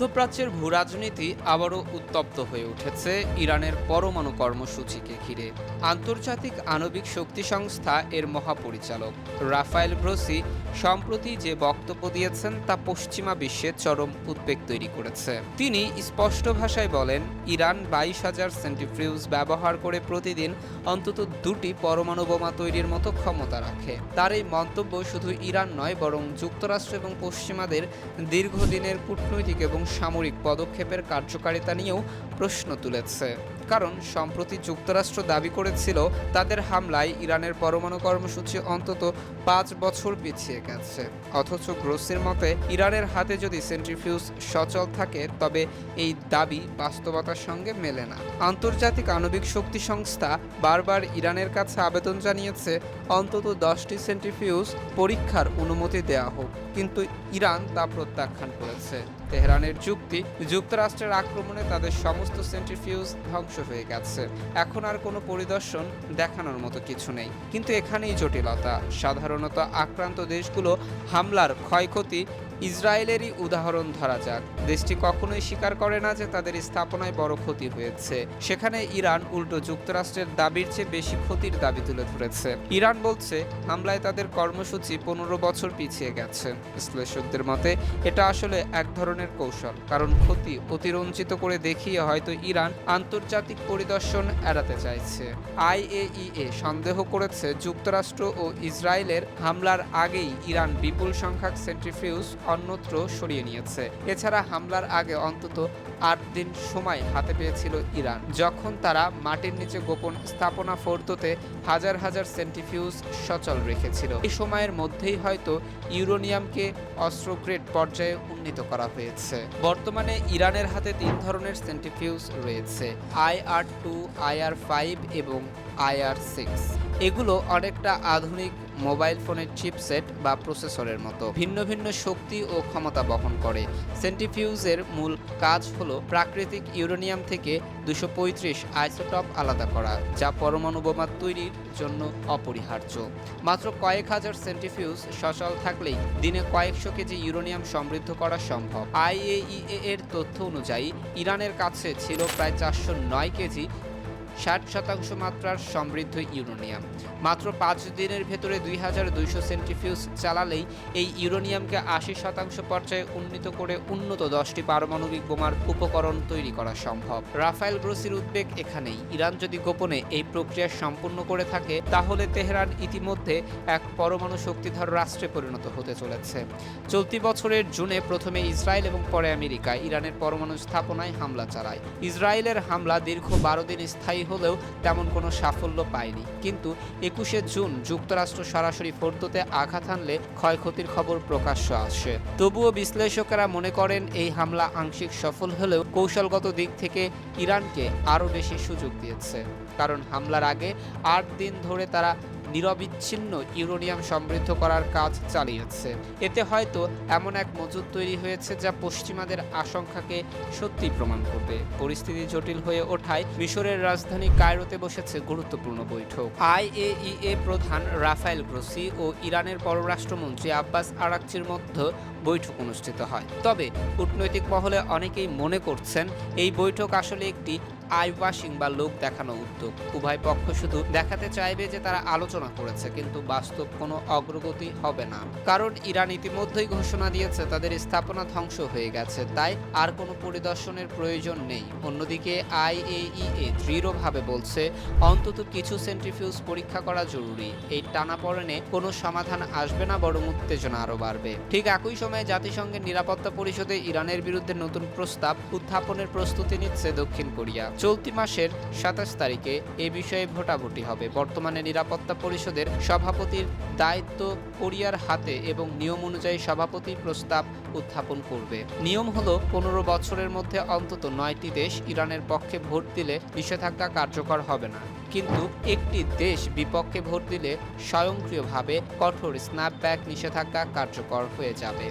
মধ্যপ্রাচ্যের ভূরাজনীতি আবারও উত্তপ্ত হয়ে উঠেছে ইরানের পরমাণু কর্মসূচিকে ঘিরে। আন্তর্জাতিক আণবিক শক্তি সংস্থা এর মহাপরিচালক রাফায়েল গ্রোসি সম্প্রতি যে বক্তব্য দিয়েছেন তা পশ্চিমা বিশ্বে চরম উদ্বেগ তৈরি করেছে। তিনি স্পষ্ট ভাষায় বলেন, ইরান বাইশ হাজার সেন্টিফ্রিউজ ব্যবহার করে প্রতিদিন অন্তত দুটি পরমাণু বোমা তৈরির মতো ক্ষমতা রাখে। তার এই মন্তব্য শুধু ইরান নয়, বরং যুক্তরাষ্ট্র এবং পশ্চিমাদের দীর্ঘদিনের কূটনৈতিক এবং সামরিক পদক্ষেপের কার্যকারিতা নিয়েও প্রশ্ন তুলেছে। কারণ, সম্প্রতি যুক্তরাষ্ট্র দাবি করেছিল তাদের হামলায় ইরানের পরমাণু কর্মসূচি অন্তত পাঁচ বছর পিছিয়ে গেছে। অথচ গ্রোসির মতে, ইরানের হাতে যদি সেন্ট্রিফিউজ সচল থাকে, তবে এই দাবি বাস্তবতার সঙ্গে মেলে না। আন্তর্জাতিক আণবিক শক্তি সংস্থা বারবার ইরানের কাছে আবেদন জানিয়েছে, অন্তত দশটি সেন্ট্রিফিউজ পরীক্ষার অনুমতি দেওয়া হোক। কিন্তু ইরান তা প্রত্যাখ্যান করেছে। তেহরানের যুক্তি যুক্তরাষ্ট্রের আক্রমণে তাদের সমস্ত সেন্ট্রিফিউজ ধ্বংস হয়ে গেছে। এখন আর কোনো পরিদর্শন দেখানোর মতো কিছু নেই। কিন্তু এখানেই জটিলতা। সাধারণত আক্রান্ত দেশগুলো হামলার ক্ষয়ক্ষতি ইসরায়েলেরই উদাহরণ ধরা যাক। দেশটি কখনোই স্বীকার করে না যে তাদের স্থাপনায় বড় ক্ষতি হয়েছে। সেখানে ইরান উল্টো যুক্তরাষ্ট্রের দাবির চেয়ে বেশি ক্ষতির দাবি তুলে ধরেছে। ইরান বলছে, হামলায় তাদের কর্মসূচি পনেরো বছর পিছিয়ে গেছে। বিশ্লেষকদের মতে, এটা আসলে এক ধরনের কৌশল, কারণ ক্ষতি অতিরঞ্জিত করে দেখিয়ে হয়তো ইরান আন্তর্জাতিক পরিদর্শন এড়াতে চাইছে। আইএইএ সন্দেহ করেছে, যুক্তরাষ্ট্র ও ইসরায়েলের হামলার আগেই ইরান বিপুল সংখ্যক সেন্ট্রিফিউজ অন্যত্র সরিয়ে নিয়েছে। এছাড়া হামলার আগে অন্তত আট দিন সময় হাতে পেয়েছিল ইরান। যখন তারা মাটির নিচে গোপন স্থাপনা ফোর্দতে হাজার হাজার সেন্টিফিউজ সচল রেখেছিল। এই সময়ের মধ্যেই হয়তো ইউরোনিয়ামকে অস্ত্রগ্রেড পর্যায়ে উন্নীত করা হয়েছে। বর্তমানে ইরানের হাতে তিন ধরনের সেন্টিফিউজ রয়েছে আইআর টু আইআর ফাইভ এবং আইআর সিক্স। এগুলো অনেকটা আধুনিক মোবাইল ফোনের চিপসেট বা প্রসেসরের মতো। ভিন্ন ভিন্ন শক্তি ও ক্ষমতা বহন করে। সেন্টিফিউজের মূল কাজ হলো প্রাকৃতিক ইউরেনিয়াম থেকে দুশো পঁয়ত্রিশ আইসোটপ আলাদা করা, যা পরমাণু বোমা তৈরির জন্য অপরিহার্য। মাত্র কয়েক হাজার সেন্টিফিউজ সচল থাকলেই দিনে কয়েকশো কেজি ইউরেনিয়াম সমৃদ্ধ করা সম্ভব। আইএইএ এর তথ্য অনুযায়ী, ইরানের কাছে ছিল প্রায় চারশো নয় কেজি ষাট শতাংশ মাত্রার সমৃদ্ধ ইউরেনিয়াম। মাত্র পাঁচ দিনের ভেতরে দুই হাজার দুইশো সেন্টিফিউজ চালালেই এই ইউরেনিয়ামকে আশি শতাংশ পর্যায়ে উন্নীত করে উন্নত দশটি পারমাণবিক বোমার উপকরণ তৈরি করা সম্ভব। রাফায়েল গ্রোসির উদ্বেগ এখানেই। ইরান যদি গোপনে এই প্রক্রিয়া সম্পূর্ণ করে থাকে, তাহলে তেহরান ইতিমধ্যে এক পরমাণু শক্তিধর রাষ্ট্রে পরিণত হতে চলেছে। চলতি বছরের জুনে প্রথমে ইসরায়েল এবং পরে আমেরিকা ইরানের পরমাণু স্থাপনায় হামলা চালায়। ইসরায়েলের হামলা দীর্ঘ বারো দিন স্থায়ী হলেও তেমন কোনো সাফল্য পায়নি। কিন্তু একুশে জুন যুক্তরাষ্ট্র সরাসরি ফোর্দোতে আঘাত আনলে ক্ষয়ক্ষতির খবর প্রকাশ্য আসে তবুও বিশ্লেষকেরা মনে করেন এই হামলা আংশিক সফল হলেও কৌশলগত দিক থেকে ইরানকে আরও বেশি সুযোগ দিয়েছে। কারণ হামলার আগে আট দিন ধরে তারা নিরবিচ্ছিন্ন ইউরোনিয়াম সমৃদ্ধ করার কাজ চালিয়েছে। এতে হয়তো এমন এক মজুদ তৈরি হয়েছে যা পশ্চিমাদের আশঙ্কাকে সত্যি প্রমাণ করবে। পরিস্থিতি জটিল হয়ে ওঠায় মিশরের রাজধানী কায়রোতে বসেছে গুরুত্বপূর্ণ বৈঠক। আইএইএ প্রধান রাফায়েল গ্রোসি ও ইরানের পররাষ্ট্রমন্ত্রী আব্বাস আরাকচির মধ্যে বৈঠক অনুষ্ঠিত হয়। তবে কূটনৈতিক মহলে অনেকেই মনে করছেন, এই বৈঠক আসলে একটি আই ওয়াশিং বা লোক দেখানো উদ্যোগ। উভয় পক্ষ শুধু দেখাতে চাইবে যে তারা আলোচনা করেছে, কিন্তু বাস্তব কোনো অগ্রগতি হবে না। কারণ ইরান ইতিমধ্যেই ঘোষণা দিয়েছে, তাদের স্থাপনা ধ্বংস হয়ে গেছে, তাই আর কোনো পরিদর্শনের প্রয়োজন নেই। অন্যদিকে আইএইএ দৃঢ়ভাবে বলছে, অন্তত কিছু সেন্ট্রিফিউজ পরীক্ষা করা জরুরি। এই টানাপড়েনে কোনো সমাধান আসবে না, বরং উত্তেজনা আরও বাড়বে। ঠিক একই সময়ে জাতিসংঘের নিরাপত্তা পরিষদে ইরানের বিরুদ্ধে নতুন প্রস্তাব, উত্থাপনের প্রস্তুতি নিচ্ছে দক্ষিণ কোরিয়া। চলতি মাসের সাতাশ তারিখে এ বিষয়ে ভোটাভুটি হবে। বর্তমানে নিরাপত্তা পরিষদের সভাপতির দায়িত্ব কোরিয়ার হাতে এবং নিয়ম অনুযায়ী সভাপতি প্রস্তাব উত্থাপন করবে। নিয়ম হলো, পনেরো বছরের মধ্যে অন্তত নয়টি দেশ ইরানের পক্ষে ভোট দিলে নিষেধাজ্ঞা কার্যকর হবে না। কিন্তু একটি দেশ বিপক্ষে ভোট দিলে স্বয়ংক্রিয়ভাবে কঠোর স্ন্যাপব্যাক নিষেধাজ্ঞা কার্যকর হয়ে যাবে।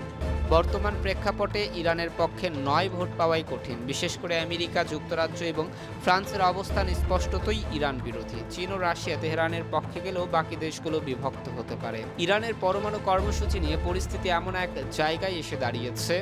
বর্তমান প্রেক্ষাপটে ইরানের পক্ষে নয় ভোট পাওয়াই কঠিন। বিশেষ করে আমেরিকা, যুক্তরাজ্য এবং ফ্রান্সের অবস্থান স্পষ্টতই ইরান বিরোধী। চীন ও রাশিয়া তেহরানের পক্ষে গেলেও বাকি দেশগুলো বিভক্ত হতে পারে। ইরানের পরমাণু কর্মসূচি নিয়ে পরিস্থিতি এমন এক জায়গায় এসে দাঁড়িয়েছে,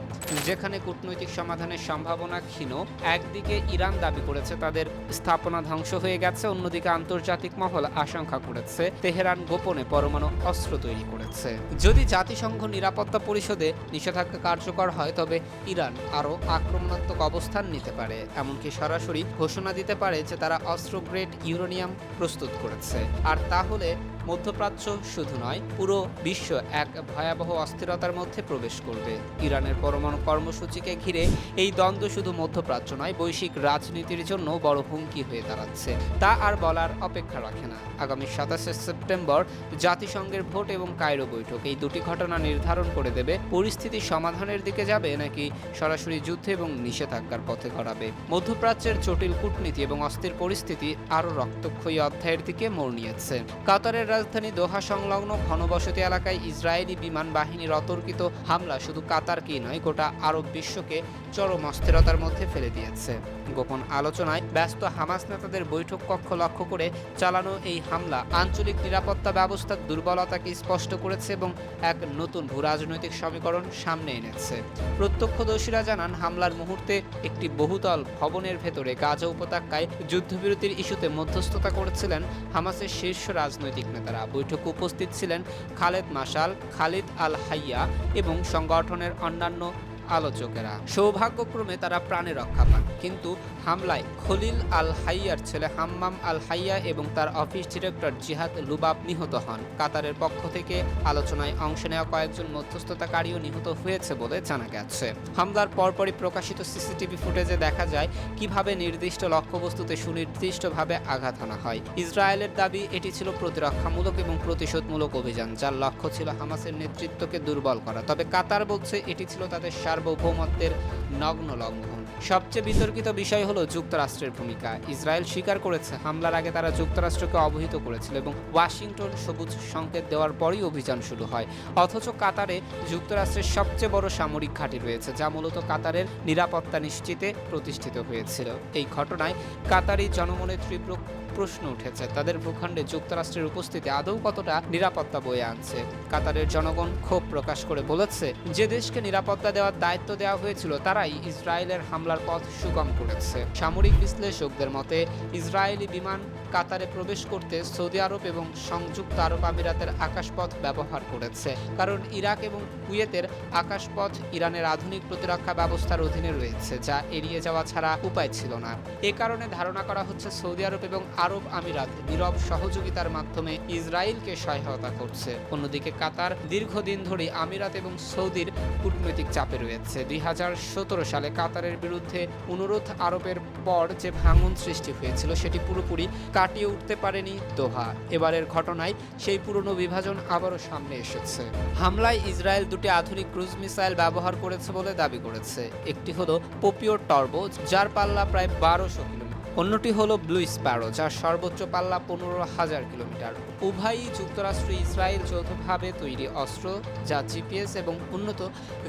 যেখানে কূটনৈতিক সমাধানের সম্ভাবনা ক্ষীণ একদিকে ইরান দাবি করেছে তাদের স্থাপনা ধ্বংস হয়ে গেছে, অন্যদিকে আন্তর্জাতিক মহল আশঙ্কা করেছে তেহরান গোপনে পরমাণু অস্ত্র তৈরি করেছে। যদি জাতিসংঘ নিরাপত্তা পরিষদে নিষেধাজ্ঞা কার্যকর হয়, তবে ইরান আরও আক্রমণাত্মক অবস্থান নিতে পারে। এমনকি সরাসরি ঘোষণা দিতে পারে যে তারা অস্ত্র গ্রেড ইউরেনিয়াম প্রস্তুত করেছে। আর তাহলে মধ্যপ্রাচ্য শুধু নয়, পুরো বিশ্ব এক ভয়াবহ অস্থিরতার মধ্যে প্রবেশ করবে। ইরানের পরমাণু কর্মসূচিকে ঘিরে এই দ্বন্দ্ব শুধু মধ্যপ্রাচ্য নয়, বৈশ্বিক রাজনীতির জন্য বড় হুমকি হয়ে দাঁড়াচ্ছে। তা আর বলার অপেক্ষা রাখে না। আগামী সাতাশে সেপ্টেম্বর জাতিসংঘের ভোট এবং কায়রো বৈঠক, এই দুটি ঘটনা নির্ধারণ করে দেবে, পরিস্থিতি সমাধানের দিকে যাবে নাকি সরাসরি যুদ্ধ এবং নিষেধাজ্ঞার পথে গড়াবে। মধ্যপ্রাচ্যের জটিল কূটনীতি এবং অস্থির পরিস্থিতি আরও রক্তক্ষয়ী অধ্যায়ের দিকে মোড় নিয়েছে। কাতারের রাজধানী দোহা সংলগ্ন ঘনবসতি এলাকায় ইসরায়েলি বিমান বাহিনীর অতর্কিত হামলা শুধু কাতারকেই নয়, গোটা আরব বিশ্বকে চরম অস্থিরতার মধ্যে ফেলে দিয়েছে। গোপন আলোচনায় ব্যস্ত হামাস নেতাদের বৈঠক কক্ষ লক্ষ্য করে চালানো এই হামলা আঞ্চলিক নিরাপত্তা ব্যবস্থার দুর্বলতাকে স্পষ্ট করেছে এবং এক নতুন ভূরাজনৈতিক সমীকরণ সামনে এনেছে। প্রত্যক্ষদর্শীরা জানান, হামলার মুহূর্তে একটি বহুতল ভবনের ভেতরে গাজা উপত্যকায় যুদ্ধবিরতির ইস্যুতে মধ্যস্থতা করেছিলেন হামাসের শীর্ষ রাজনৈতিক নেতারা বৈঠকে উপস্থিত ছিলেন খালেদ মাসাল খালিদ আল হাইয়া এবং সংগঠনের অন্যান্য আলোচকেরা। সৌভাগ্যক্রমে তারা প্রাণে রক্ষা পান। কিন্তু হামলায় খলিল আল হাইয়ার ছেলে হাম্মাম আল হাইয়া এবং তার অফিস ডিরেক্টর জিহাদ লুবাব নিহত হন। কাতারের পক্ষ থেকে আলোচনায় অংশ নেওয়া কয়েকজন মধ্যস্থতাকারীও নিহত হয়েছে বলে জানা গেছে। হামলার পরপরই প্রকাশিত সিসিটিভি ফুটেজে দেখা যায় কীভাবে নির্দিষ্ট লক্ষ্যবস্তুতে সুনির্দিষ্টভাবে আঘাত আনা হয়। ইসরায়েলের দাবি, এটি ছিল প্রতিরক্ষামূলক এবং প্রতিশোধমূলক অভিযান, যার লক্ষ্য ছিল হামাসের নেতৃত্বকে দুর্বল করা। তবে কাতার বলছে, এটি ছিল তাদের সার্বভৌমত্বের নগ্ন লঙ্ঘন। সবচেয়ে বিতর্কিত বিষয় হলো যুক্তরাষ্ট্রের ভূমিকা। ইসরায়েল স্বীকার করেছে, হামলার আগে তারা যুক্তরাষ্ট্রকে অবহিত করেছিল এবং ওয়াশিংটন সবুজ সংকেত দেওয়ার পরই অভিযান শুরু হয়। অথচ কাতারে যুক্তরাষ্ট্রের সবচেয়ে বড় সামরিক ঘাঁটি রয়েছে, যা মূলত কাতারের নিরাপত্তা নিশ্চিতে প্রতিষ্ঠিত হয়েছিল। এই ঘটনায় কাতারি জনমনে তীব্র প্রশ্ন উঠেছে। তাদের ভূখণ্ডে যুক্তরাষ্ট্রের উপস্থিতি আদৌ কতটা নিরাপত্তা বয়ে আনছে? কাতারের জনগণ ক্ষোভ প্রকাশ করে বলেছে, যে দেশকে নিরাপত্তা দেওয়ার দায়িত্ব দেওয়া হয়েছিল, তারাই ইসরায়েলের হামলার পথ সুগম করেছে। সামরিক বিশ্লেষকদের মতে, ইসরায়েলি বিমান কাতারে প্রবেশ করতে সৌদি আরব এবং সংযুক্ত আরব আমিরাতের আকাশপথ ব্যবহার করেছে। কারণ ইরাক এবং কুয়েতের আকাশপথ ইরানের আধুনিক প্রতিরক্ষা ব্যবস্থার অধীনে রয়েছে, যা এড়িয়ে যাওয়া ছাড়া উপায় ছিল না। এ কারণে ধারণা করা হচ্ছে সৌদি আরব এবং আরব আমিরাত নীরব সহযোগিতার মাধ্যমে ইসরায়েলকে সহায়তা করছে। অন্যদিকে কাতার দীর্ঘদিন ধরে আমিরাত এবং সৌদির কূটনৈতিক চাপে রয়েছে। দুই হাজার সতেরো সালে কাতারের বিরুদ্ধে অনুরোধ আরবের পর যে ভাঙন সৃষ্টি হয়েছিল, সেটি পুরোপুরি কাটিয়ে উঠতে পারেনি দোহা। এবারের ঘটনায় সেই পুরনো বিভাজন আবারও সামনে এসেছে। হামলায় ইসরায়েল দুটি আধুনিক ক্রুজ মিসাইল ব্যবহার করেছে বলে দাবি করেছে। একটি হলো পোপিওর টর্বো, যার পাল্লা প্রায় বারোশো কিলোমিটার। অন্যটি হলো ব্লু স্প্যারো, যার সর্বোচ্চ পাল্লা পনেরো হাজার কিলোমিটার। উভয়ই যুক্তরাষ্ট্র ইসরায়েল যৌথভাবে তৈরি অস্ত্র, যা জিপিএস এবং উন্নত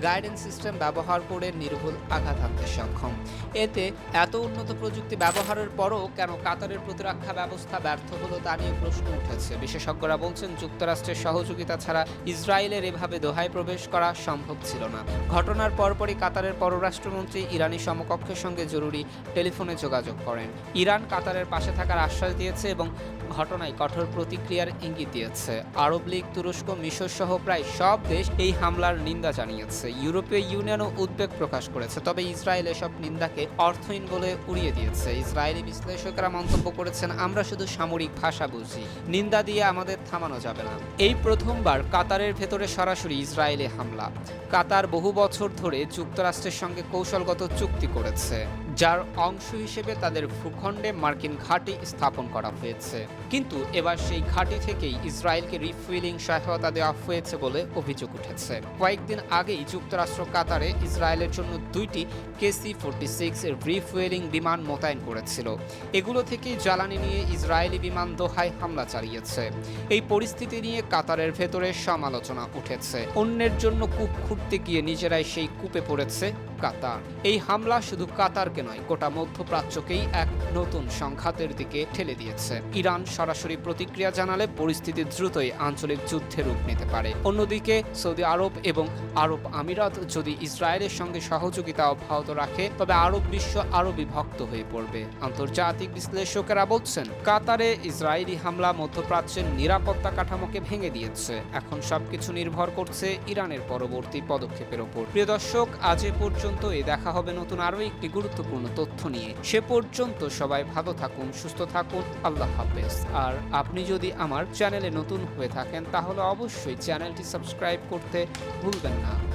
গাইডেন্স সিস্টেম ব্যবহার করে নির্ভুল আঘাত হানতে সক্ষম। এতে এত উন্নত প্রযুক্তি ব্যবহারের পরও কেন কাতারের প্রতিরক্ষা ব্যবস্থা ব্যর্থ হলো তা নিয়ে প্রশ্ন উঠেছে। বিশেষজ্ঞরা বলছেন, যুক্তরাষ্ট্রের সহযোগিতা ছাড়া ইসরায়েলের এভাবে দোহায় প্রবেশ করা সম্ভব ছিল না। ঘটনার পরপরই কাতারের পররাষ্ট্রমন্ত্রী ইরানি সমকক্ষের সঙ্গে জরুরি টেলিফোনে যোগাযোগ করেন। ইরান কাতারের পাশে থাকার আশ্বাস দিয়েছে এবং ঘটনায় কঠোর প্রতিক্রিয়ার ইঙ্গিত দিয়েছে। আরব লীগ, তুরস্ক, মিশর সহ প্রায় সব দেশ এই হামলার নিন্দা জানিয়েছে। ইউরোপীয় ইউনিয়নও উদ্বেগ প্রকাশ করেছে, তবে ইসরায়েল এসব নিন্দাকে অর্থহীন বলে উড়িয়ে দিয়েছে। ইসরায়েলি বিশ্লেষকরা মন্তব্য করেছেন, আমরা শুধু সামরিক ভাষা বুঝি, নিন্দা দিয়ে আমাদের থামানো যাবে না। এই প্রথমবার কাতারের ভেতরে সরাসরি ইসরায়েলে হামলা। কাতার বহু বছর ধরে যুক্তরাষ্ট্রের সঙ্গে কৌশলগত চুক্তি করেছে। যার অংশ হিসেবে তাদের ভূখণ্ডে মার্কিন ঘাঁটি স্থাপন করা হয়েছে। কিন্তু এবার সেই ঘাঁটি থেকেই ইসরায়েলকে রিফুয়েলিং সহায়তা দেওয়া হয়েছে বলে অভিযোগ উঠেছে। কয়েকদিন আগেই যুক্তরাষ্ট্র কাতারে ইসরায়েলের জন্য দুইটি কেসি ফোরটি সিক্স রিফুয়েলিং বিমান মোতায়েন করেছিল। এগুলো থেকেই জ্বালানি নিয়ে ইসরায়েলি বিমান দোহায় হামলা চালিয়েছে। এই পরিস্থিতি নিয়ে কাতারের ভেতরে সমালোচনা উঠেছে। অন্যের জন্য কূপ খুঁড়তে গিয়ে নিজেরাই সেই কূপে পড়েছে কাতার। এই হামলা শুধু কাতারকে নয়, গোটা মধ্যপ্রাচ্যকেই এক নতুন সংঘাতের দিকে ঠেলে দিয়েছে। ইরান সরাসরি প্রতিক্রিয়া জানালে পরিস্থিতি দ্রুতই আঞ্চলিক যুদ্ধে রূপ নিতে পারে। অন্যদিকে, সৌদি আরব এবং আরব আমিরাত যদি ইসরায়েলের সঙ্গে সহযোগিতা অব্যাহত রাখে, তবে আরব বিশ্ব আরও বিভক্ত হয়ে পড়বে। আন্তর্জাতিক বিশ্লেষকেরা বলছেন, কাতারে ইসরায়েলি হামলা মধ্যপ্রাচ্যের নিরাপত্তা কাঠামোকে ভেঙে দিয়েছে। এখন সবকিছু নির্ভর করছে ইরানের পরবর্তী পদক্ষেপের ওপর। প্রিয় দর্শক, আজ এ পর্যন্ত এ দেখা হবে নতুন আরও একটি গুরুত্বপূর্ণ তথ্য নিয়ে। সে পর্যন্ত সবাই ভালো থাকুন, সুস্থ থাকুন, আল্লাহ হাফেজ। আর আপনি যদি আমার চ্যানেলে নতুন হয়ে থাকেন, তাহলে অবশ্যই চ্যানেলটি সাবস্ক্রাইব করতে ভুলবেন না।